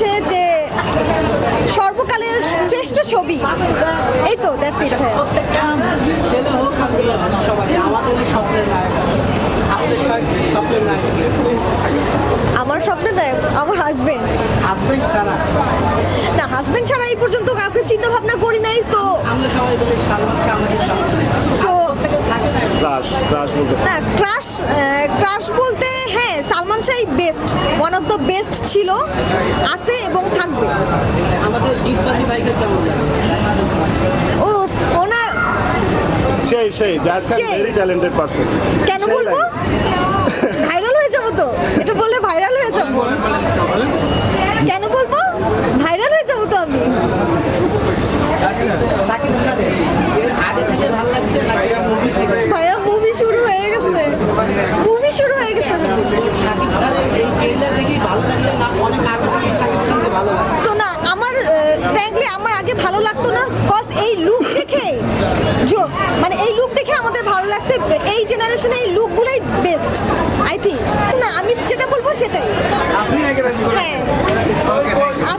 হচ্ছে যে সর্বকালের শ্রেষ্ঠ ছবি। এই তো দ্যাটস ইট হ্যাঁ। প্রত্যেকটা ছেলে হোক আর মেয়ে হোক সবাই আমাদের স্বপ্নের নায়ক স্বপ্নের নায়ক আমার স্বপ্নের নায়ক আমার হাজবেন্ড হাজবেন্ড ছাড়া। না হাজবেন্ড ছাড়া এই পর্যন্ত কাউকে চিন্তা ভাবনা করি নাই তো আমরা সবাই বলি সালমান শাহ আমাদের স্বপ্নের তো প্রত্যেকের থাকে না ক্রাশ ক্রাশ বলতে না ক্রাশ ক্রাশ বলতে হ্যাঁ Salman Shah best one of the best ছিল আছে এবং থাকবে। আমাদের গীতবাদী ভাইকে কেমন ও সেই সেই Zahid Khan very talented person কেন বলব? ভাইরাল হয়ে যাব তো। এটা বললে ভাইরাল হয়ে যাব। কেন বলব? ভাইরাল হয়ে যাব তো আমি। শাকিব খানের আগে থেকে ভালো লাগছে নাকি মুভি ভাইয়া মুভি শুরু হয়ে গেছে মুভি শুরু হয়ে গেছে শাকিব খানের এই ট্রেলার দেখি ভালো লাগছে না অনেক আগে থেকে শাকিব খানকে ভালো লাগে তো না আমার ফ্র্যাঙ্কলি আমার আগে ভালো লাগতো না কজ এই লুক দেখে জোস মানে এই লুক দেখে আমাদের ভালো লাগছে এই জেনারেশনে এই লুকগুলোই বেস্ট আই থিঙ্ক না আমি যেটা বলব সেটাই। হ্যাঁ।